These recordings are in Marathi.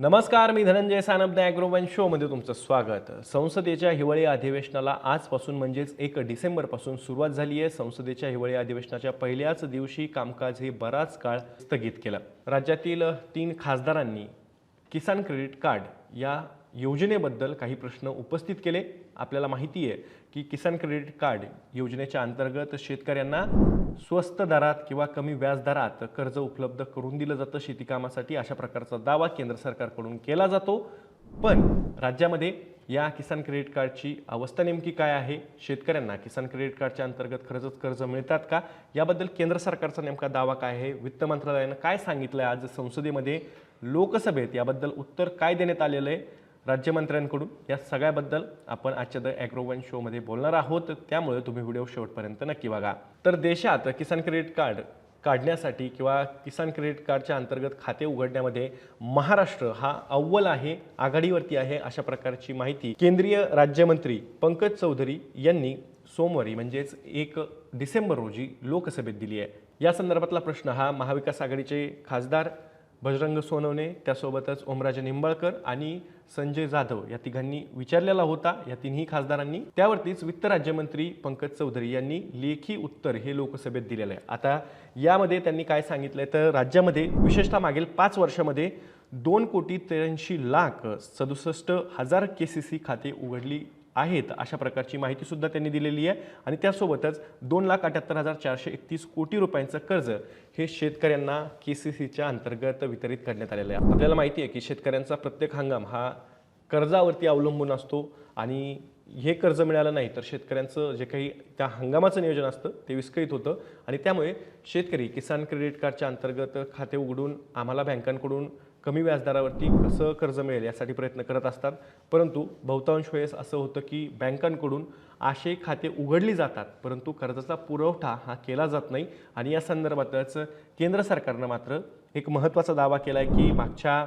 नमस्कार मी धनंजय सानप द ॲग्रोवन शोमध्ये तुमचं स्वागत. संसदेच्या हिवाळी अधिवेशनाला आजपासून म्हणजेच एक डिसेंबरपासून सुरुवात झाली आहे. संसदेच्या हिवाळी अधिवेशनाच्या पहिल्याच दिवशी कामकाज हे बराच काळ स्थगित केलं. राज्यातील तीन खासदारांनी किसान क्रेडिट कार्ड या योजनेबद्दल काही प्रश्न उपस्थित केले. आपल्याला माहिती आहे की किसान क्रेडिट कार्ड योजनेच्या अंतर्गत शेतकऱ्यांना स्वस्त दरात किंवा कमी व्याजदरात कर्ज उपलब्ध करून दिलं जातं. शेतीकामासाठी अशा प्रकारचा दावा केंद्र सरकारकडून केला जातो. पण राज्यामध्ये या किसान क्रेडिट कार्डची अवस्था नेमकी काय आहे? शेतकऱ्यांना किसान क्रेडिट कार्डच्या अंतर्गत खरंच कर्ज मिळतात का? याबद्दल केंद्र सरकारचा नेमका दावा काय आहे? वित्त मंत्रालयानं काय सांगितलं आहे आज संसदेमध्ये? लोकसभेत याबद्दल उत्तर काय देण्यात आलेलं आहे? राज्यमंत्र्यांकडून या सगळ्याबद्दल आपण आजच्या द ॲग्रोवन शोमध्ये बोलणार आहोत. त्यामुळे तुम्ही व्हिडिओ शेवटपर्यंत नक्की बघा. तर देशात किसान क्रेडिट कार्ड काढण्यासाठी किंवा किसान क्रेडिट कार्डच्या अंतर्गत खाते उघडण्यामध्ये महाराष्ट्र हा अव्वल आहे आघाडीवरती आहे अशा प्रकारची माहिती केंद्रीय राज्यमंत्री पंकज चौधरी यांनी सोमवारी म्हणजेच एक डिसेंबर रोजी लोकसभेत दिली आहे. या संदर्भातला प्रश्न हा महाविकास आघाडीचे खासदार बजरंग सोनवणे त्यासोबतच ओमराजे निंबाळकर आणि संजय जाधव या तिघांनी विचारलेला होता. या तिन्ही खासदारांनी त्यावरतीच वित्त राज्यमंत्री पंकज चौधरी यांनी लेखी उत्तर हे लोकसभेत दिलेलं आहे. आता यामध्ये त्यांनी काय सांगितलंय? तर राज्यामध्ये विशेषतः मागील पाच वर्षामध्ये दोन कोटी त्र्याऐंशी लाख सदुसष्ट हजार के सी सी खाते उघडली आहेत अशा प्रकारची माहिती सुद्धा त्यांनी दिलेली आहे. आणि त्यासोबतच दोन लाख अठ्याहत्तर हजार चारशे एकतीस कोटी रुपयांचं कर्ज हे शेतकऱ्यांना के सी सीच्या अंतर्गत वितरित करण्यात आलेलं आहे. आपल्याला माहिती आहे की शेतकऱ्यांचा प्रत्येक हंगाम हा कर्जावरती अवलंबून असतो आणि हे कर्ज मिळालं नाही तर शेतकऱ्यांचं जे काही त्या हंगामाचं नियोजन असतं ते विस्कळीत होतं. आणि त्यामुळे शेतकरी किसान क्रेडिट कार्डच्या अंतर्गत खाते उघडून आम्हाला बँकांकडून कमी व्याजदरावरती कसं कर्ज मिळेल यासाठी प्रयत्न करत असतात. परंतु बहुतांश वेळेस असं होतं की बँकांकडून असे खाते उघडली जातात परंतु कर्जाचा पुरवठा हा केला जात नाही. आणि या संदर्भातच केंद्र सरकारनं मात्र एक महत्त्वाचा दावा केला आहे की मागच्या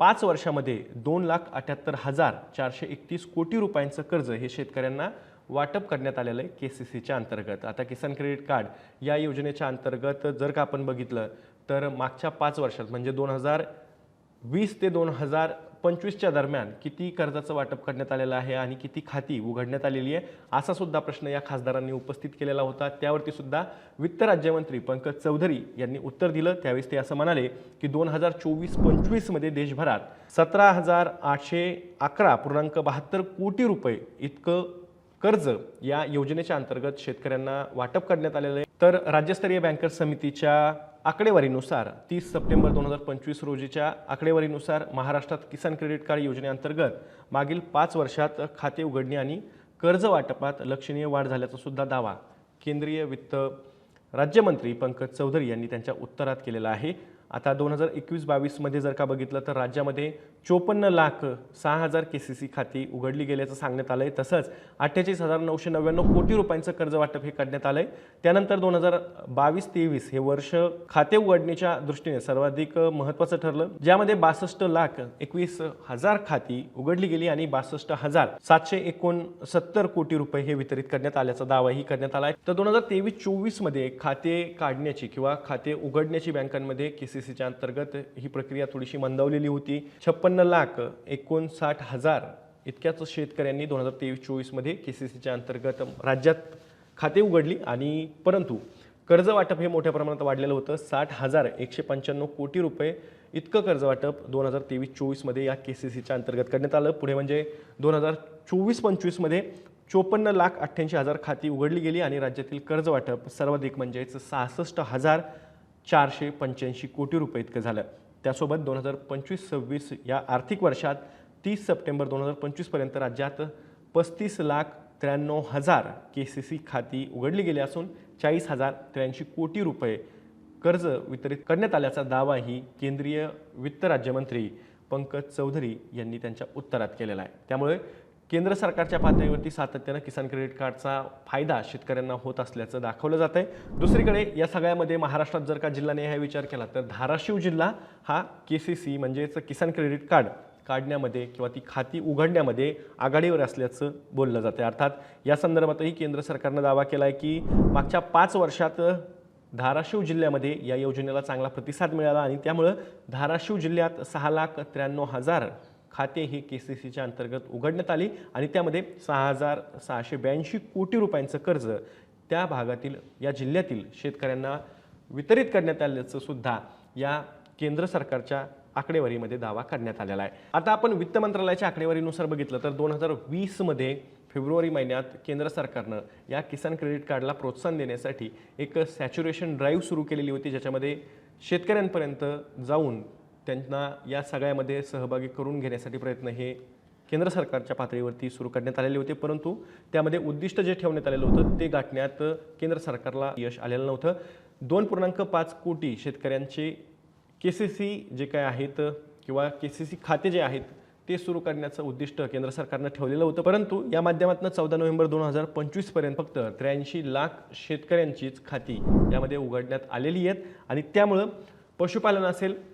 पाच वर्षामध्ये दोन लाख अठ्याहत्तर हजार चारशे एकतीस कोटी रुपयांचं कर्ज हे शेतकऱ्यांना वाटप करण्यात आलेलं आहे के सी सीच्या अंतर्गत. आता किसान क्रेडिट कार्ड या योजनेच्या अंतर्गत जर का आपण बघितलं तर मागच्या पाच वर्षात म्हणजे दोन हजार वीस ते दोन हजार पंचवीसच्या दरम्यान किती कर्जाचं वाटप करण्यात आलेलं आहे आणि किती खाती उघडण्यात आलेली आहे असा सुद्धा प्रश्न या खासदारांनी उपस्थित केलेला होता. त्यावरती सुद्धा वित्त राज्यमंत्री पंकज चौधरी यांनी उत्तर दिलं. त्यावेळेस ते असं म्हणाले की दोन हजार चोवीस पंचवीसमध्ये देशभरात सतरा हजार आठशे अकरा पूर्णांक बहात्तर कोटी रुपये इतकं कर्ज या योजनेच्या अंतर्गत शेतकऱ्यांना वाटप करण्यात आलेलं आहे. तर राज्यस्तरीय बँकर्स समितीच्या आकडेवारीनुसार तीस सप्टेंबर दोन हजार पंचवीस रोजीच्या आकडेवारीनुसार महाराष्ट्रात किसान क्रेडिट कार्ड योजनेअंतर्गत मागील पाच वर्षात खाते उघडणी आणि कर्ज वाटपात लक्षणीय वाढ झाल्याचा सुद्धा दावा केंद्रीय वित्त राज्यमंत्री पंकज चौधरी यांनी त्यांच्या उत्तरात केलेला आहे. आता दोन हजार एकवीस बावीसमध्ये जर का बघितलं तर राज्यामध्ये चोपन्न लाख सहा हजार के सी सी खाती उघडली गेल्याचं सांगण्यात आलं आहे तसंच अठ्ठेचाळीस हजार नऊशे नव्याण्णव कोटी रुपयांचं कर्ज वाटप हे करण्यात आलं आहे त्यानंतर दोन हजार बावीस तेवीस हे वर्ष खाते उघडण्याच्या दृष्टीने सर्वाधिक महत्त्वाचं ठरलं. ज्यामध्ये बासष्ट लाख एकवीस हजार खाती उघडली गेली आणि बासष्ट हजार सातशे एकोणसत्तर कोटी रुपये हे वितरित करण्यात आल्याचा दावाही करण्यात आला आहे तर दोन हजार तेवीस चोवीसमध्ये खाते काढण्याची किंवा खाते उघडण्याची बँकांमध्ये के सी सीच्या अंतर्गत ही प्रक्रिया थोडीशी मंदावलेली होती. छप्पन्न लाख एकोणसाठ हजार इतक्याच शेतकऱ्यांनी दोन हजार तेवीस चोवीसमध्ये के सी सीच्या अंतर्गत राज्यात खाते उघडली आणि परंतु कर्ज वाटप हे मोठ्या प्रमाणात वाढलेलं होतं. साठ हजार एकशे पंच्याण्णव कोटी रुपये इतकं कर्ज वाटप दोन हजार तेवीस चोवीसमध्ये या के सी सीच्या अंतर्गत करण्यात आलं. पुढे म्हणजे दोन हजार चोवीस पंचवीसमध्ये चोपन्न लाख अठ्ठ्याऐंशी हजार खाती उघडली गेली आणि राज्यातील कर्ज वाटप सर्वाधिक म्हणजेच सहासष्ट हजार चारशे पंच्याऐंशी कोटी रुपये इतकं झालं. त्यासोबत दोन हजार पंचवीस सव्वीस या आर्थिक वर्षात तीस सप्टेंबर दोन हजार पंचवीसपर्यंत राज्यात पस्तीस लाख त्र्याण्णव हजार के सी सी खाती उघडली गेली असून चाळीस हजार त्र्याऐंशी कोटी रुपये कर्ज वितरित करण्यात आल्याचा दावाही केंद्रीय वित्त राज्यमंत्री पंकज चौधरी यांनी त्यांच्या उत्तरात केलेला आहे. त्यामुळे केंद्र सरकारच्या पातळीवरती सातत्यानं किसान क्रेडिट कार्डचा फायदा शेतकऱ्यांना होत असल्याचं दाखवलं जात आहे. दुसरीकडे या सगळ्यामध्ये महाराष्ट्रात जर का जिल्ह्याने हा विचार केला तर धाराशिव जिल्हा हा के सी सी म्हणजेच किसान क्रेडिट कार्ड काढण्यामध्ये किंवा ती खाती उघडण्यामध्ये आघाडीवर असल्याचं बोललं जातं अर्थात या संदर्भातही केंद्र सरकारनं दावा केला आहे की मागच्या पाच वर्षात धाराशिव जिल्ह्यामध्ये या योजनेला चांगला प्रतिसाद मिळाला आणि त्यामुळं धाराशिव जिल्ह्यात सहा लाख त्र्याण्णव हजार खाते ही के सी सीच्या अंतर्गत उघडण्यात आली आणि त्यामध्ये सहा हजार सहाशे ब्याऐंशी कोटी रुपयांचं कर्ज त्या भागातील या जिल्ह्यातील शेतकऱ्यांना वितरित करण्यात आल्याचं सुद्धा या केंद्र सरकारच्या आकडेवारीमध्ये दावा करण्यात आलेला आहे. आता आपण वित्त मंत्रालयाच्या आकडेवारीनुसार बघितलं तर दोन हजार वीसमध्ये फेब्रुवारी महिन्यात केंद्र सरकारनं या किसान क्रेडिट कार्डला प्रोत्साहन देण्यासाठी एक सॅच्युरेशन ड्राईव्ह सुरू केलेली होती ज्याच्यामध्ये शेतकऱ्यांपर्यंत जाऊन त्यांना या सगळ्यामध्ये सहभागी करून घेण्यासाठी प्रयत्न हे केंद्र सरकारच्या पातळीवरती सुरू करण्यात आलेले होते. परंतु त्यामध्ये उद्दिष्ट जे ठेवण्यात आलेलं होतं ते गाठण्यात केंद्र सरकारला यश आलेलं नव्हतं. दोन पूर्णांक पाच कोटी शेतकऱ्यांचे के सी सी जे काय आहेत किंवा के सी सी खाते जे आहेत ते सुरू करण्याचं उद्दिष्ट केंद्र सरकारनं ठेवलेलं होतं. परंतु या माध्यमातून चौदा नोव्हेंबर दोन हजार पंचवीसपर्यंत फक्त त्र्याऐंशी लाख शेतकऱ्यांचीच खाती यामध्ये उघडण्यात आलेली आहेत. आणि त्यामुळं पशुपालन असेल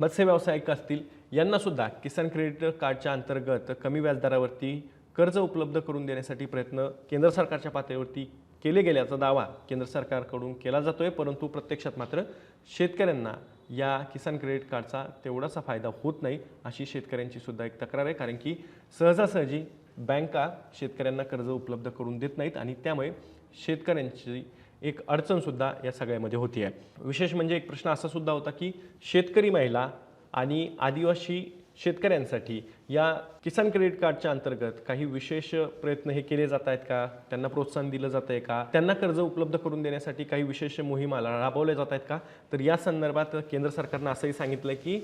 मत्स्य व्यावसायिक असतील यांनासुद्धा किसान क्रेडिट कार्डच्या अंतर्गत कमी व्याजदरावरती कर्ज उपलब्ध करून देण्यासाठी प्रयत्न केंद्र सरकारच्या पातळीवरती केले गेल्याचा दावा केंद्र सरकारकडून केला जातोय. परंतु प्रत्यक्षात मात्र शेतकऱ्यांना या किसान क्रेडिट कार्डचा तेवढासा फायदा होत नाही अशी शेतकऱ्यांची सुद्धा एक तक्रार आहे. कारण की सहजासहजी बँका शेतकऱ्यांना कर्ज उपलब्ध करून देत नाहीत आणि त्यामुळे शेतकऱ्यांची एक अडचणसुद्धा या सगळ्यामध्ये होती आहे. विशेष म्हणजे एक प्रश्न असा सुद्धा होता की शेतकरी महिला आणि आदिवासी शेतकऱ्यांसाठी या किसान क्रेडिट कार्डच्या अंतर्गत काही विशेष प्रयत्न हे केले जात आहेत का? त्यांना प्रोत्साहन दिलं जात आहे का? त्यांना कर्ज उपलब्ध करून देण्यासाठी काही विशेष मोहिमा राबवल्या जात आहेत का? तर या संदर्भात केंद्र सरकारनं असंही सांगितलं की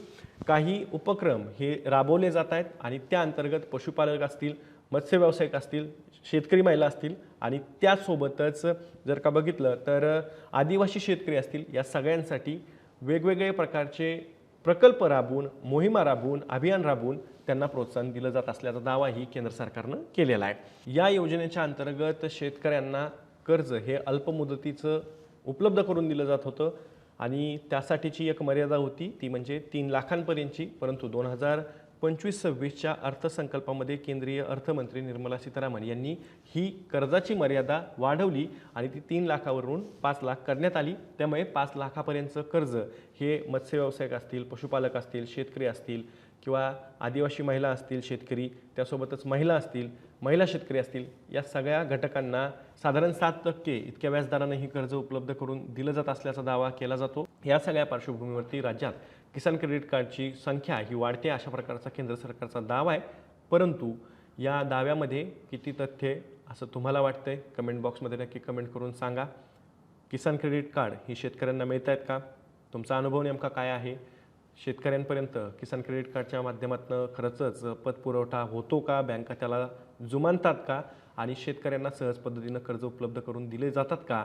काही उपक्रम हे राबवले जात आहेत आणि त्या अंतर्गत पशुपालक असतील मत्स्य व्यावसायिक असतील शेतकरी महिला असतील आणि त्यासोबतच जर का बघितलं तर आदिवासी शेतकरी असतील या सगळ्यांसाठी वेगवेगळे प्रकारचे प्रकल्प राबवून मोहिमा राबवून अभियान राबवून त्यांना प्रोत्साहन दिलं जात असल्याचा दावाही केंद्र सरकारनं केलेला आहे. या योजनेच्या अंतर्गत शेतकऱ्यांना कर्ज हे अल्पमुदतीचं उपलब्ध करून दिलं जात होतं आणि त्यासाठीची एक मर्यादा होती ती म्हणजे तीन लाखांपर्यंतची परंतु दोन हजार पंचवीस सव्वीसच्या अर्थसंकल्पामध्ये केंद्रीय अर्थमंत्री निर्मला सीतारामन यांनी ही कर्जाची मर्यादा वाढवली आणि ती तीन लाखावरून पाच लाख करण्यात आली. त्यामुळे पाच लाखापर्यंतचं कर्ज हे मत्स्य व्यावसायिक असतील पशुपालक असतील शेतकरी असतील किंवा आदिवासी महिला असतील शेतकरी त्यासोबतच महिला असतील महिला शेतकरी असतील या सगळ्या घटकांना साधारण सात टक्के इतक्या व्याजदराने ही कर्ज उपलब्ध करून दिलं जात असल्याचा दावा केला जातो. या सगळ्या पार्श्वभूमीवरती राज्यात किसान क्रेडिट कार्डची संख्या ही वाढते अशा प्रकारचा केंद्र सरकारचा दावा आहे. परंतु या दाव्यामध्ये किती तथ्य आहे असं तुम्हाला वाटतंय? कमेंट बॉक्समध्ये नक्की कमेंट करून सांगा. किसान क्रेडिट कार्ड ही शेतकऱ्यांना मिळत आहेत का? तुमचा अनुभव नेमका काय आहे? शेतकऱ्यांपर्यंत किसान क्रेडिट कार्डच्या माध्यमातून खरंच पतपुरवठा होतो का? बँका त्याला जुमानतात का? आणि शेतकऱ्यांना सहज पद्धतीनं कर्ज उपलब्ध करून दिले जातात का?